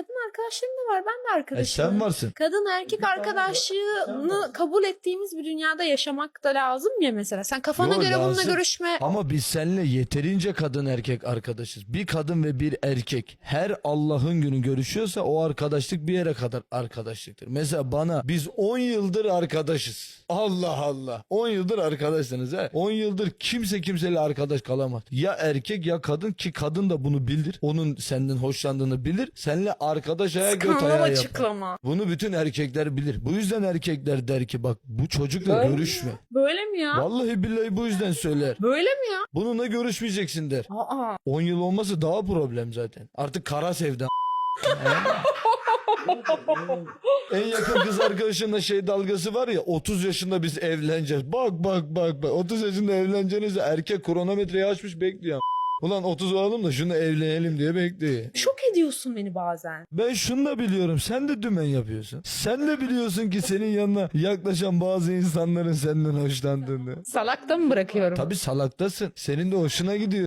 kadın arkadaşlarım da var. Ben de E arkadaşım. sen varsın. Kadın erkek arkadaşlığını kabul ettiğimiz bir dünyada yaşamak da lazım ya mesela. Sen kafana Yo, göre bununla lazım. görüşme. Ama biz seninle yeterince kadın erkek arkadaşız. Bir kadın ve bir erkek her Allah'ın günü görüşüyorsa o arkadaşlık bir yere kadar arkadaşlıktır. Mesela bana biz 10 yıldır arkadaşız. Allah Allah. 10 yıldır arkadaşsınız ha. 10 yıldır kimse kimseyle arkadaş kalamaz. Ya erkek ya kadın ki kadın da bunu bilir. Onun senden hoşlandığını bilir. Seninle arkadaş ayağı göt Skandal ayağı yapar. açıklama. Bunu bütün erkekler bilir. Bu yüzden erkekler der ki bak bu çocukla Böyle görüşme. Böyle mi ya? Vallahi billahi bu yüzden söyler. Böyle mi ya? Bununla görüşmeyeceksin der. Aa. 10 yıl olması daha problem zaten. Artık kara sevda. en yakın kız arkadaşınla şey dalgası var ya 30 yaşında biz evleneceğiz. Bak bak bak bak 30 yaşında evleneceğiniz erkek kronometreyi açmış bekliyor. Ulan 30 olalım da şunu evlenelim diye bekliyor. Şok ediyorsun beni bazen. Ben şunu da biliyorum. Sen de dümen yapıyorsun. Sen de biliyorsun ki senin yanına yaklaşan bazı insanların senden hoşlandığını. Salakta mı bırakıyorum? Tabi salaktasın. Senin de hoşuna gidiyor.